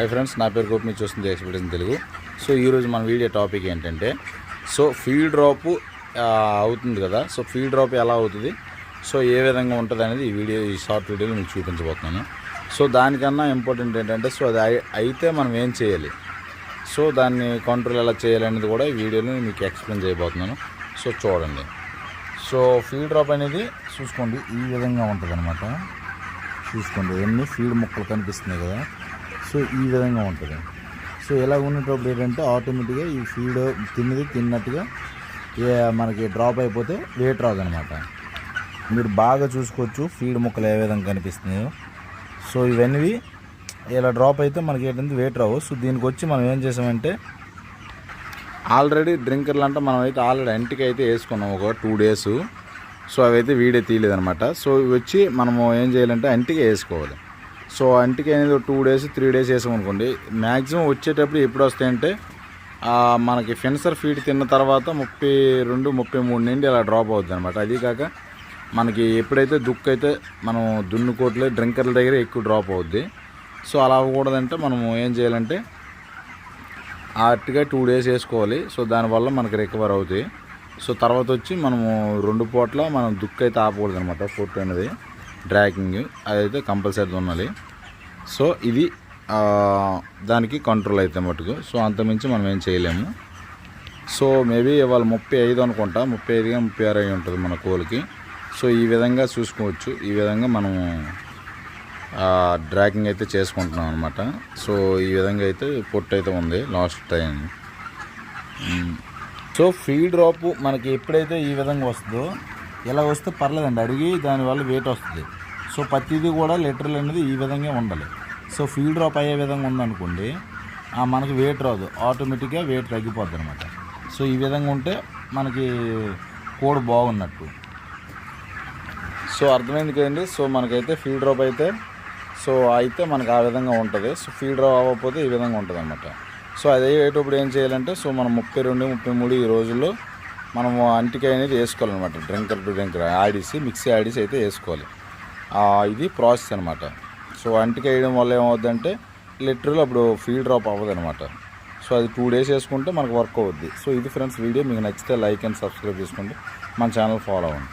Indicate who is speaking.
Speaker 1: Hi friends నా పేరు గోపి మీరు చూస్తుంది ఎక్స్పీరియన్స్ తెలుగు. సో ఈరోజు మన వీడియో టాపిక్ ఏంటంటే సో ఫీడ్ డ్రాప్ అవుతుంది కదా. సో ఫీడ్ డ్రాప్ ఎలా అవుతుంది? సో ఏ విధంగా ఉంటుంది అనేది ఈ వీడియో ఈ షార్ట్ వీడియోలో మీకు చూపించబోతున్నాను. సో దానికన్నా ఇంపార్టెంట్ ఏంటంటే సో అది అయితే మనం ఏం చేయాలి? సో దాన్ని కంట్రోల్ ఎలా చేయాలి అనేది కూడా ఈ వీడియోలో మీకు ఎక్స్ప్లెయిన్ చేయబోతున్నాను. సో చూడండి. సో ఫీడ్ డ్రాప్ అనేది చూసుకోండి ఈ విధంగా ఉంటుంది అనమాట చూసుకోండి ఎన్ని ఫీడ్ మొక్కలు కనిపిస్తున్నాయి కదా. సో ఈ విధంగా ఉంటుంది. సో ఇలా ఉన్నప్పుడు ఏంటంటే ఆటోమేటిక్గా ఈ ఫీడ్ తిన్నది తిన్నట్టుగా ఏ మనకి డ్రాప్ అయిపోతే వెయిట్ అనమాట మీరు బాగా చూసుకోవచ్చు ఫీడ్ ముక్కలు ఏ విధంగా కనిపిస్తున్నాయో. సో ఇవన్నీ ఇలా డ్రాప్ అయితే మనకి ఏంటంటే వెయిట్ రావు. సో దీనికి వచ్చి మనం ఏం చేసామంటే ఆల్రెడీ డ్రింకర్లు అంటే మనం అయితే ఆల్రెడీ ఇంటికి అయితే వేసుకున్నాం ఒక టూ డేస్. సో అవి అయితే తీయలేదు తీయలేదనమాట. సో ఇవి వచ్చి మనము ఏం చేయాలంటే అంటికి వేసుకోవాలి. సో అంటికి అనేది టూ డేస్ త్రీ డేస్ వేసామనుకోండి మ్యాక్సిమం వచ్చేటప్పుడు ఎప్పుడు వస్తాయంటే మనకి ఫెన్సర్ ఫీడ్ తిన్న తర్వాత ముప్పై రెండు ముప్పై మూడు నుండి అలా డ్రాప్ అవుతుంది అనమాట అది కాక మనకి ఎప్పుడైతే దుక్కు అయితే మనం దున్నుకోట్లే డ్రింకర్ల దగ్గర ఎక్కువ డ్రాప్ అవుద్ది. సో అలా అవ్వకూడదంటే మనము ఏం చేయాలంటే ఆర్ట్గా టూ డేస్ వేసుకోవాలి. సో దానివల్ల మనకి రికవర్ అవుతాయి సో తర్వాత వచ్చి మనము రెండు పూట్ల మనం దుక్కు అయితే ఆపకూడదు అనమాట ఫుట్ అనేది. డ్రాకింగ్ అదైతే కంపల్సరీ ఉండాలి సో ఇది దానికి కంట్రోల్ అయితే మటుకు. సో అంతమించి మనం ఏం చేయలేము. సో మేబీ ఇవాళ ముప్పై ఐదు అనుకుంటా. ముప్పై ఐదుగా ముప్పై ఆరు అయి ఉంటుంది మన కోల్కి. సో ఈ విధంగా చూసుకోవచ్చు. ఈ విధంగా మనము డ్రాకింగ్ అయితే చేసుకుంటున్నాం అనమాట సో ఈ విధంగా అయితే పొట్టు అయితే ఉంది last time. So fee drop మనకి ఎప్పుడైతే ఈ విధంగా వస్తుందో ఇలా వస్తే పర్లేదండి. అడిగి దానివల్ల వెయిట్ వస్తుంది. సో ప్రతిదీ కూడా లీటర్లు అనేది ఈ విధంగా ఉండాలి. సో ఫీల్డ్ డ్రాప్ అయ్యే విధంగా ఉందనుకోండి ఆ మనకి వెయిట్ రాదు. ఆటోమేటిక్గా వెయిట్ తగ్గిపోద్ది అనమాట సో ఈ విధంగా ఉంటే మనకి కోడ్ బాగున్నట్టు. సో అర్థమైంది కదండి. సో మనకైతే ఫీల్డ్ డ్రాప్ అయితే సో అయితే మనకు ఆ విధంగా ఉంటుంది. సో ఫీల్డ్ డ్రాప్ అవ్వకపోతే ఈ విధంగా ఉంటుంది అనమాట సో అదే అయ్యేటప్పుడు ఏం చేయాలంటే సో మనం ముప్పై రెండు ముప్పై మూడు ఈ రోజుల్లో మనము అంటికాయ అనేది వేసుకోవాలన్నమాట. డ్రింకర్ టు డ్రింకర్ ఆడిసి మిక్సీ ఆడిసి అయితే వేసుకోవాలి. ఇది ప్రాసెస్ అనమాట సో అంటికాయ వేయడం వల్ల ఏమవుద్దంటే లిటరల్ అప్పుడు ఫీల్డ్ డ్రాప్ అవ్వదు అనమాట సో అది టూ డేస్ వేసుకుంటే మనకు వర్క్ అవుద్ది. సో ఇది ఫ్రెండ్స్ వీడియో మీకు నచ్చితే లైక్ అండ్ సబ్స్క్రైబ్ చేసుకోండి. మన ఛానల్ ఫాలో అవ్వండి.